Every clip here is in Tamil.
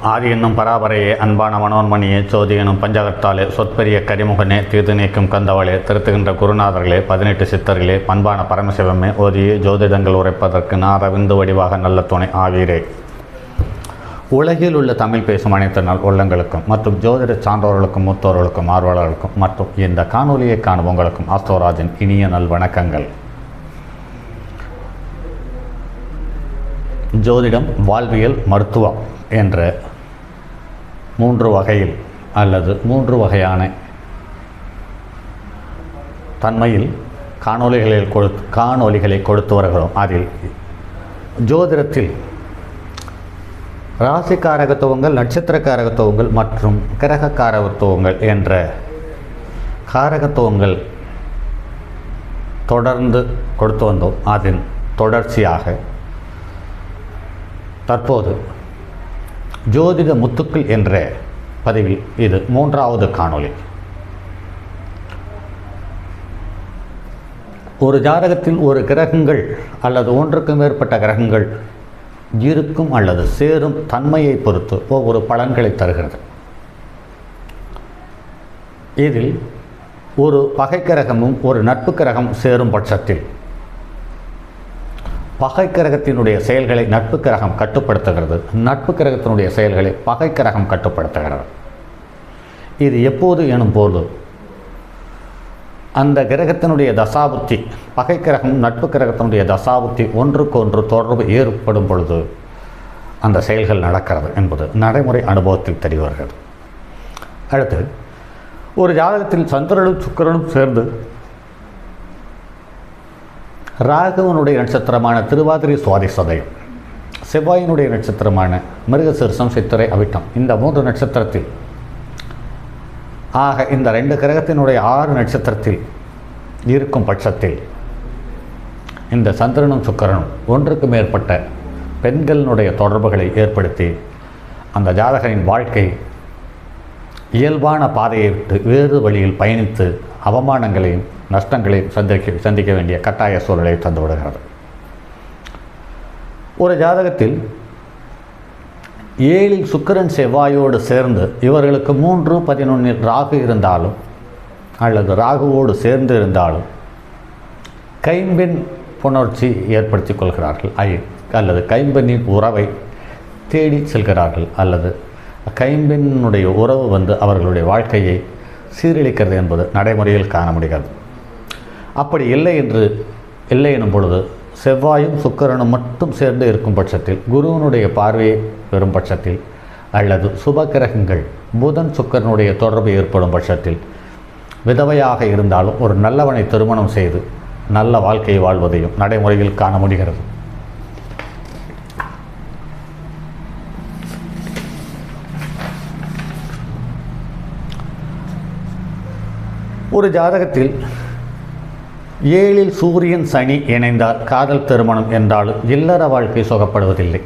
ஆதி என்னும் பராபரையே அன்பான மனோன்மணியே சோதி எனும் பஞ்சகத்தாலே சொற்பெரிய கரிமுகனே தீர்த்து நீக்கும் கந்தவளே திருத்துகின்ற குருநாதர்களே பதினெட்டு சித்தர்களே பண்பான பரமசிவமே ஓதியே ஜோதிடங்கள் உரைப்பதற்கு நாரவிந்து வடிவாக நல்ல துணை ஆவீரே. உலகில் உள்ள தமிழ் பேசும் அனைத்து நாள் உள்ளங்களுக்கும் மற்றும் ஜோதிட சான்றோர்களுக்கும் மூத்தோர்களுக்கும் ஆர்வலர்களுக்கும் மற்றும் இந்த காணொலியை காணும் உங்களுக்கும் ஆஸ்தோராஜின் இனிய நல் வணக்கங்கள். ஜோதிடம் வாழ்வியல் மருத்துவம் என்ற மூன்று வகையில் அல்லது மூன்று வகையான தன்மையில் காணொலிகளில் கொடு காணொலிகளை கொடுத்து வருகிறோம். அதில் ஜோதிடத்தில் ராசிக்காரகத்துவங்கள் நட்சத்திரக்காரகத்துவங்கள் நட்சத்திர காரகத்துவங்கள் மற்றும் கிரகக்காரகத்துவங்கள் என்ற காரகத்துவங்கள் தொடர்ந்து கொடுத்து வந்தோம். அதன் தொடர்ச்சியாக தற்போது ஜோதிட முத்துக்கள் என்ற பதிவில் இது மூன்றாவது காணொளி. ஒரு ஜாதகத்தில் ஒரு கிரகங்கள் அல்லது ஒன்றுக்கும் மேற்பட்ட கிரகங்கள் இருக்கும் அல்லது சேரும் தன்மையை பொறுத்து ஒவ்வொரு பலன்களை தருகிறது. இதில் ஒரு பகை கிரகமும் ஒரு நட்பு கிரகம் சேரும் பட்சத்தில் பகை கிரகத்தினுடைய செயல்களை நட்பு கிரகம் கட்டுப்படுத்துகிறது. நட்பு கிரகத்தினுடைய செயல்களை பகை கிரகம் கட்டுப்படுத்துகிறது. இது எப்போது எனும் போது அந்த கிரகத்தினுடைய தசாபுத்தி பகை கிரகம் நட்பு கிரகத்தினுடைய தசாபுத்தி ஒன்றுக்கு ஒன்று தொடர்பு ஏற்படும் பொழுது அந்த செயல்கள் நடக்கிறது என்பது நடைமுறை அனுபவத்தில் தெரிய அடுத்து ஒரு ஜாதகத்தில் சந்திரனும் சுக்கிரனும் சேர்ந்து ராகவனுடைய நட்சத்திரமான திருவாதிரை சுவாதி சதயம் செவ்வாயினுடைய நட்சத்திரமான மிருகசிறுசம் சித்திரை அவிட்டம் இந்த மூன்று நட்சத்திரத்தில் ஆக இந்த ரெண்டு கிரகத்தினுடைய ஆறு நட்சத்திரத்தில் இருக்கும் பட்சத்தில் இந்த சந்திரனும் சுக்கரனும் ஒன்றுக்கு மேற்பட்ட பெண்களினுடைய தொடர்புகளை ஏற்படுத்தி அந்த ஜாதகரின் வாழ்க்கை இயல்பான பாதையை விட்டு வேறு வழியில் பயணித்து அவமானங்களையும் நஷ்டங்களை சந்திக்க சந்திக்க வேண்டிய கட்டாய சூழலை தந்துவிடுகிறது ஒரு ஜாதகத்தில் ஏழில் சுக்கிரன் செவ்வாயோடு சேர்ந்து இவர்களுக்கு மூன்று பதினொன்றில் ராகு இருந்தாலும் அல்லது ராகுவோடு சேர்ந்து இருந்தாலும் கைம்பெண் புணர்ச்சி ஏற்படுத்தி கொள்கிறார்கள். ஐ அல்லது கைம்பெண்ணின் உறவை தேடி செல்கிறார்கள். அல்லது கைம்பெண்ணுடைய உறவு வந்து அவர்களுடைய வாழ்க்கையை சீரழிக்கிறது என்பது நடைமுறையில் காண முடிகிறது. அப்படி இல்லை என்று இல்லை எனும் பொழுது செவ்வாயும் சுக்கரனும் மட்டும் சேர்ந்து இருக்கும் பட்சத்தில் குருவனுடைய பார்வையை பெறும் பட்சத்தில் அல்லது சுப கிரகங்கள் புதன் சுக்கரனுடைய தொடர்பு ஏற்படும் பட்சத்தில் விதவையாக இருந்தாலும் ஒரு நல்லவனை திருமணம் செய்து நல்ல வாழ்க்கையை வாழ்வதையும் நடைமுறையில் காண முடிகிறது. ஒரு ஜாதகத்தில் ஏழில் சூரியன் சனி இணைந்தால் காதல் திருமணம் என்றாலும் இல்லற வாழ்க்கை சுகப்படுவதில்லை.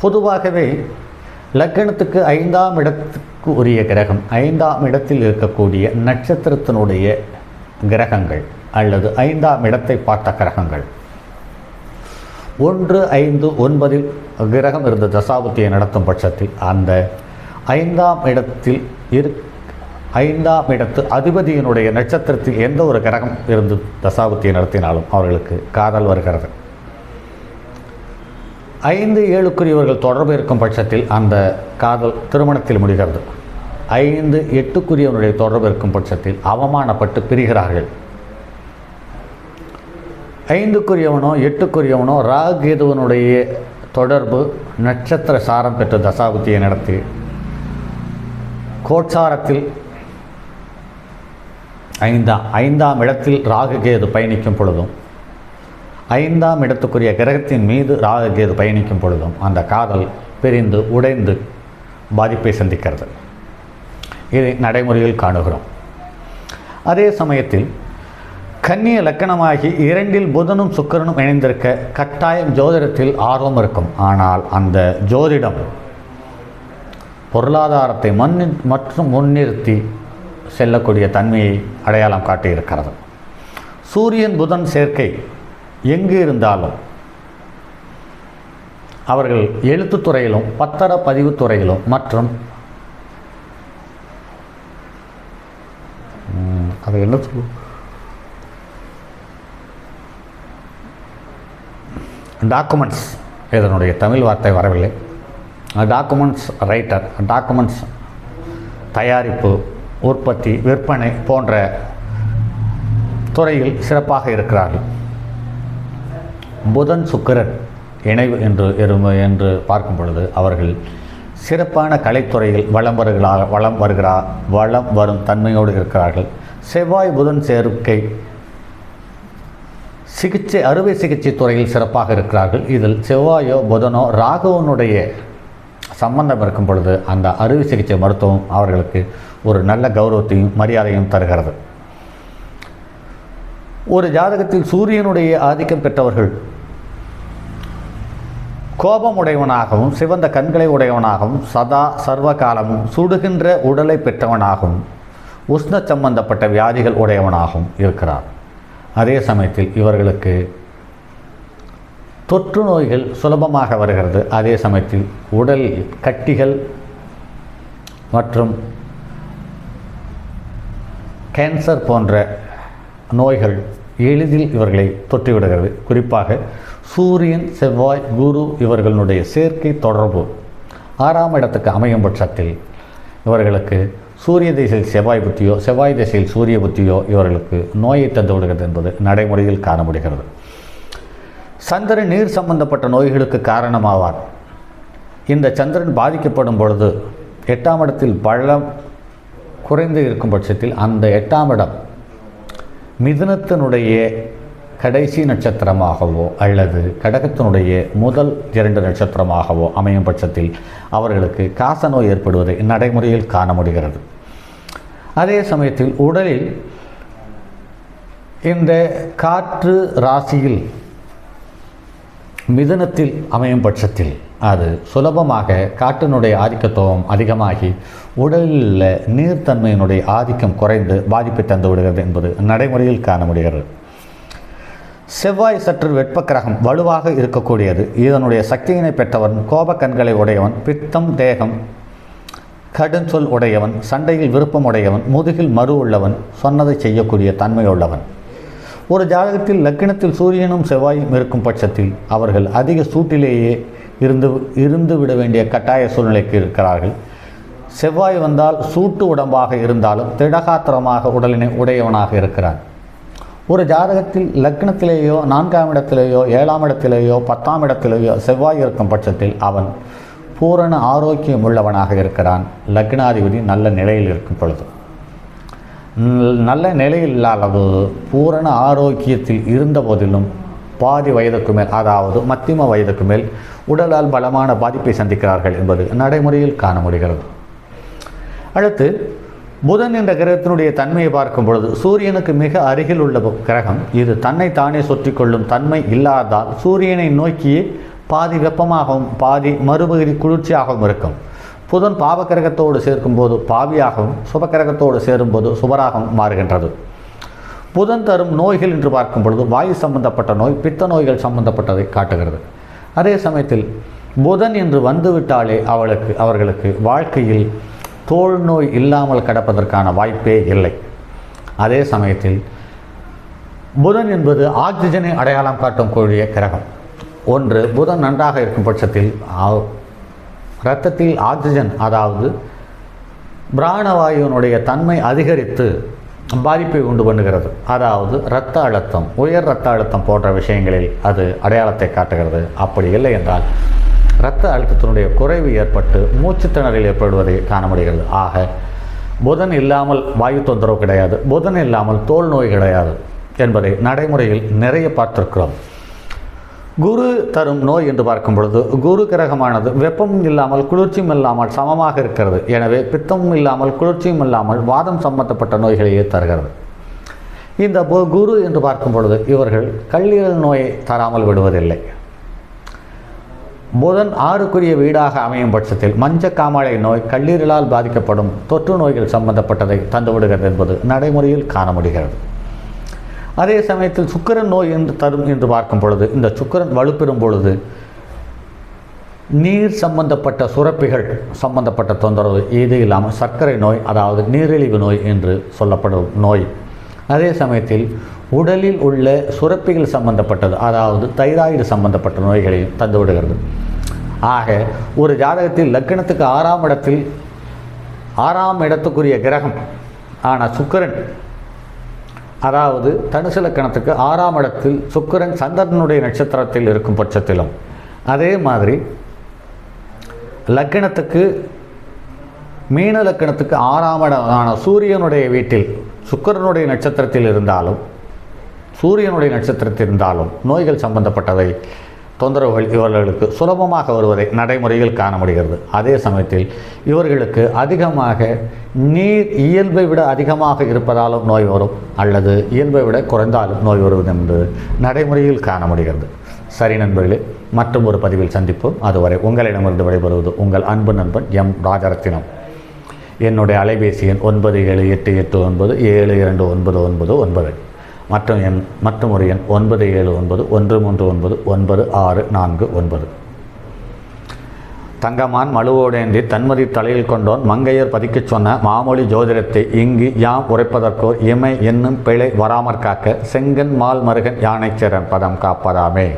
பொதுவாகவே லக்கணத்துக்கு ஐந்தாம் இடத்துக்கு உரிய கிரகம் ஐந்தாம் இடத்தில் இருக்கக்கூடிய நட்சத்திரத்தினுடைய கிரகங்கள் அல்லது ஐந்தாம் இடத்தை பார்த்த கிரகங்கள். ஒன்று ஐந்து ஒன்பதில் கிரகம் இருந்த தசாபுத்தியை நடத்தும் பட்சத்தில் அந்த ஐந்தாம் இடத்தில் இரு ஐந்தாம் இடத்து அதிபதியினுடைய நட்சத்திரத்தில் எந்த ஒரு கிரகம் இருந்து தசாபுத்தியை நடத்தினாலும் அவர்களுக்கு காதல் வருகிறது. ஐந்து ஏழுக்குரியவர்கள் தொடர்பு இருக்கும் பட்சத்தில் அந்த காதல் திருமணத்தில் முடிகிறது. ஐந்து எட்டுக்குரியவனுடைய தொடர்பு இருக்கும் பட்சத்தில் அவமானப்பட்டு பிரிகிறார்கள். ஐந்துக்குரியவனோ எட்டுக்குரியவனோ ராகேதுவனுடைய தொடர்பு நட்சத்திர சாரம் பெற்ற தசாபுத்தியை நடத்தி கோட்சாரத்தில் ஐந்தாம் ஐந்தாம் இடத்தில் ராகுகேது பயணிக்கும் பொழுதும் ஐந்தாம் இடத்துக்குரிய கிரகத்தின் மீது ராகுகேது பயணிக்கும் பொழுதும் அந்த காதல் பிரிந்து உடைந்து பாதிப்பை சந்திக்கிறது. இதை நடைமுறையில் காணுகிறோம். அதே சமயத்தில் கன்னிய லக்கணமாகி இரண்டில் புதனும் சுக்கரனும் இணைந்திருக்க கட்டாயம் ஜோதிடத்தில் ஆர்வம் இருக்கும். ஆனால் அந்த ஜோதிடம் பொருளாதாரத்தை மண்ணின் மற்றும் முன்னிறுத்தி செல்லக்கூடிய தன்மையை அடையாளம் காட்டியிருக்கிறது. சூரியன் புதன் சேர்க்கை எங்கு இருந்தாலும் அவர்கள் எழுத்துத்துறையிலும் பத்திர பதிவுத்துறையிலும் மற்றும் அது என்ன சொல்லுவோம் டாக்குமெண்ட்ஸ் இதனுடைய தமிழ் வார்த்தை வரவில்லை. டாக்குமெண்ட்ஸ் ரைட்டர் டாக்குமெண்ட்ஸ் தயாரிப்பு உற்பத்தி விற்பனை போன்ற துறையில் சிறப்பாக இருக்கிறார்கள். புதன் சுக்கிரன் இணைவு என்று என்று பார்க்கும் பொழுது அவர்கள் சிறப்பான கலைத்துறையில் வளம் வருகிறார் வளம் வருகிறார் வளம் வரும் தன்மையோடு இருக்கிறார்கள். செவ்வாய் புதன் சேர்க்கை சிகிச்சை அறுவை சிகிச்சை துறையில் சிறப்பாக இருக்கிறார்கள். இதில் செவ்வாயோ புதனோ ராகவனுடைய சம்பந்தம் இருக்கும் பொழுது அந்த அறுவை சிகிச்சை மருத்துவம் அவர்களுக்கு ஒரு நல்ல கௌரவத்தையும் மரியாதையும் தருகிறது. ஒரு ஜாதகத்தில் சூரியனுடைய ஆதிக்கம் பெற்றவர்கள் கோபம் உடையவனாகவும் சிவந்த கண்களை உடையவனாகவும் சதா சர்வ காலமும் சுடுகின்ற உடலை பெற்றவனாகவும் உஷ்ண சம்பந்தப்பட்ட வியாதிகள் உடையவனாகவும் இருக்கிறார். அதே சமயத்தில் இவர்களுக்கு தொற்று நோய்கள் சுலபமாக வருகிறது. அதே சமயத்தில் உடல் கட்டிகள் மற்றும் கேன்சர் போன்ற நோய்கள் எளிதில் இவர்களை தொற்றிவிடுகிறது. குறிப்பாக சூரியன் செவ்வாய் குரு இவர்களுடைய சேர்க்கை தொடர்பு ஆறாம் இடத்துக்கு அமையும் பட்சத்தில் இவர்களுக்கு சூரிய திசையில் செவ்வாய் புத்தியோ செவ்வாய் திசையில் சூரிய புத்தியோ இவர்களுக்கு நோயை தந்து விடுகிறது என்பது நடைமுறையில் காணப்படுகிறது. சந்திரன் நீர் சம்பந்தப்பட்ட நோய்களுக்கு காரணமாவார். இந்த சந்திரன் பாதிக்கப்படும் பொழுது எட்டாம் இடத்தில் பழம் குறைந்து இருக்கும் பட்சத்தில் அந்த எட்டாம் இடம் மிதுனத்தினுடைய கடைசி நட்சத்திரமாகவோ அல்லது கடகத்தினுடைய முதல் இரண்டு நட்சத்திரமாகவோ அமையும் பட்சத்தில் அவர்களுக்கு காசநோய் ஏற்படுவதை நடைமுறையில் காண முடிகிறது. அதே சமயத்தில் உடலில் இந்த காற்று ராசியில் மிதுனத்தில் அமையும் பட்சத்தில் அது சுலபமாக காற்றினுடைய ஆதிக்கத்துவம் அதிகமாகி உடலில் உள்ள நீர்த்தன்மையினுடைய ஆதிக்கம் குறைந்து பாதிப்பை தந்து விடுகிறது என்பது நடைமுறையில் காண முடிகிறது செவ்வாய் சற்று வெப்ப கிரகம் வலுவாக இருக்கக்கூடியது. இதனுடைய சக்தியினை பெற்றவன் கோப கண்களை உடையவன் பித்தம் தேகம் கடுஞ்சொல் உடையவன் சண்டையில் விருப்பம் உடையவன் முதுகில் மறு உள்ளவன் சொன்னதை செய்யக்கூடிய தன்மை உள்ளவன். ஒரு ஜாதகத்தில் லக்கினத்தில் சூரியனும் செவ்வாயும் இருக்கும் பட்சத்தில் அவர்கள் அதிக சூட்டிலேயே இருந்து இருந்து விட வேண்டிய கட்டாய சூழ்நிலைக்கு இருக்கிறார்கள். செவ்வாய் வந்தால் சூட்டு உடம்பாக இருந்தாலும் திடகாத்திரமாக உடலினை உடையவனாக இருக்கிறான் ஒரு ஜாதகத்தில் லக்னத்திலேயோ நான்காம் இடத்திலேயோ ஏழாம் இடத்திலேயோ பத்தாம் இடத்திலேயோ செவ்வாய் இருக்கும் பட்சத்தில் அவன் பூரண ஆரோக்கியம் உள்ளவனாக இருக்கிறான். லக்னாதிபதி நல்ல நிலையில் இருக்கும் பொழுது. நல்ல நிலையில் பூரண ஆரோக்கியத்தில் இருந்த போதிலும் பாதி வயதுக்கு மேல் அதாவது மத்தியம வயதுக்கு மேல் உடலால் பலமான பாதிப்பை சந்திக்கிறார்கள் என்பது நடைமுறையில் காண முடிகிறது அடுத்து புதன் என்ற கிரகத்தினுடைய தன்மையை பார்க்கும் பொழுது சூரியனுக்கு மிக அருகில் உள்ள கிரகம் இது தன்னை தானே சுற்றி கொள்ளும் தன்மை இல்லாதால் சூரியனை நோக்கியே பாதி வெப்பமாகவும் பாதி மறுபகுதி குளிர்ச்சியாகவும் இருக்கும். புதன் பாவக்கிரகத்தோடு சேர்க்கும்போது பாவியாகவும் சுபக்கிரகத்தோடு சேரும்போது சுபராகவும் மாறுகின்றது. புதன் தரும் நோய்கள் என்று பார்க்கும் பொழுது வாயு சம்பந்தப்பட்ட நோய் பித்த நோய்கள் சம்பந்தப்பட்டதை காட்டுகிறது. அதே சமயத்தில் புதன் என்று வந்துவிட்டாலே அவளுக்கு அவர்களுக்கு வாழ்க்கையில் தோல் நோய் இல்லாமல் கடப்பதற்கான வாய்ப்பே இல்லை. அதே சமயத்தில் புதன் என்பது ஆக்சிஜனை அடையாளம் காட்டும் கூடிய கிரகம். ஒன்று புதன் நன்றாக இருக்கும் பட்சத்தில் இரத்தத்தில் ஆக்சிஜன் அதாவது பிராணவாயுவினுடைய தன்மை அதிகரித்து பாதிப்பை உண்டு பண்ணுகிறது. அதாவது இரத்த அழுத்தம் உயர் இரத்த அழுத்தம் போன்ற விஷயங்களில் அது அடையாளத்தை காட்டுகிறது. அப்படி இல்லை என்றால் இரத்த அழுத்தத்தினுடைய குறைவு ஏற்பட்டு மூச்சுத் திணறல் ஏற்படுவதை காண முடிகிறது ஆக புதன் இல்லாமல் வாயு தொந்தரவு கிடையாது. புதன் இல்லாமல் தோல் நோய் கிடையாது என்பதை நடைமுறையில் நிறைய பார்த்திருக்கிறோம். குரு தரும் நோய் என்று பார்க்கும் பொழுது குரு கிரகமானது வெப்பம் இல்லாமல் குளிர்ச்சியும் இல்லாமல் சமமாக இருக்கிறது. எனவே பித்தமும் இல்லாமல் குளிர்ச்சியும் இல்லாமல் வாதம் சம்பந்தப்பட்ட நோய்களையே தருகிறது. இந்த பு- குரு என்று பார்க்கும் பொழுது இவர்கள் கல்லீரல் நோயை தராமல் விடுவதில்லை. புதன் ஆறுக்குரிய வீடாக அமையும் பட்சத்தில் மஞ்ச காமாலை நோய் கல்லீரலால் பாதிக்கப்படும் தொற்று நோய்கள் சம்பந்தப்பட்டதை தந்துவிடுகிறது என்பது நடைமுறையில் காண முடிகிறது. அதே சமயத்தில் சுக்கிரன் நோய் என்று தரும் என்று பார்க்கும் பொழுது இந்த சுக்கிரன் வலுப்பெறும் பொழுது நீர் சம்பந்தப்பட்ட சுரப்பிகள் சம்பந்தப்பட்ட தொந்தரவு இது இல்லாமல் சர்க்கரை நோய் அதாவது நீரிழிவு நோய் என்று சொல்லப்படும் நோய். அதே சமயத்தில் உடலில் உள்ள சுரப்பிகள் சம்பந்தப்பட்டது அதாவது தைராய்டு சம்பந்தப்பட்ட நோய்களையும் தந்துவிடுகிறது ஆக ஒரு ஜாதகத்தில் லக்கணத்துக்கு ஆறாம் இடத்தில் ஆறாம் இடத்துக்குரிய கிரகம் ஆனால் சுக்கிரன் அதாவது தனுசு லக்கணத்துக்கு ஆறாம் இடத்தில் சுக்கிரன் சந்திரனுடைய நட்சத்திரத்தில் இருக்கும் பட்சத்திலும். அதே மாதிரி லக்கணத்துக்கு மீன லக்கணத்துக்கு ஆறாம் இடமான சூரியனுடைய வீட்டில் சுக்கிரனுடைய நட்சத்திரத்தில் இருந்தாலும் சூரியனுடைய நட்சத்திரத்தில் இருந்தாலும் நோய்கள் சம்பந்தப்பட்டவை. தொந்தரவுகள் இவர்களுக்கு சுலபமாக வருவதை நடைமுறையில் காண முடிகிறது அதே சமயத்தில் இவர்களுக்கு அதிகமாக நீர் இயல்பை விட அதிகமாக இருப்பதாலும் நோய் வரும் அல்லது இயல்பை விட குறைந்தாலும் நோய் வருவது என்பது நடைமுறையில் காண முடிகிறது சரி நண்பர்களே மற்றும் ஒரு பதிவில் சந்திப்போம். அதுவரை உங்களிடமிருந்து விடைபெறுவது உங்கள் அன்பு நண்பன் எம். ராஜரத்தினம். என்னுடைய அலைபேசி எண் ஒன்பது ஏழு எட்டு எட்டு ஒன்பது ஏழு இரண்டு ஒன்பது ஒன்பது ஒன்பது. மற்றும் எண் மற்றும் ஒரு எண் ஒன்பது ஏழு ஒன்பது ஒன்று மூன்று ஒன்பது ஒன்பது ஆறு நான்கு ஒன்பது. தங்கமான் மழுவோடேந்தி தன்மதி தலையில் கொண்டோன் மங்கையர் பதிக்கச் சொன்ன மாமொழி ஜோதிடத்தை இங்கு யாம் உரைப்பதற்கோ இமை என்னும் பிழை வராமற் காக்க செங்கன் மால் மருகன் யானைச்சரன் பதம் காப்பதாமே.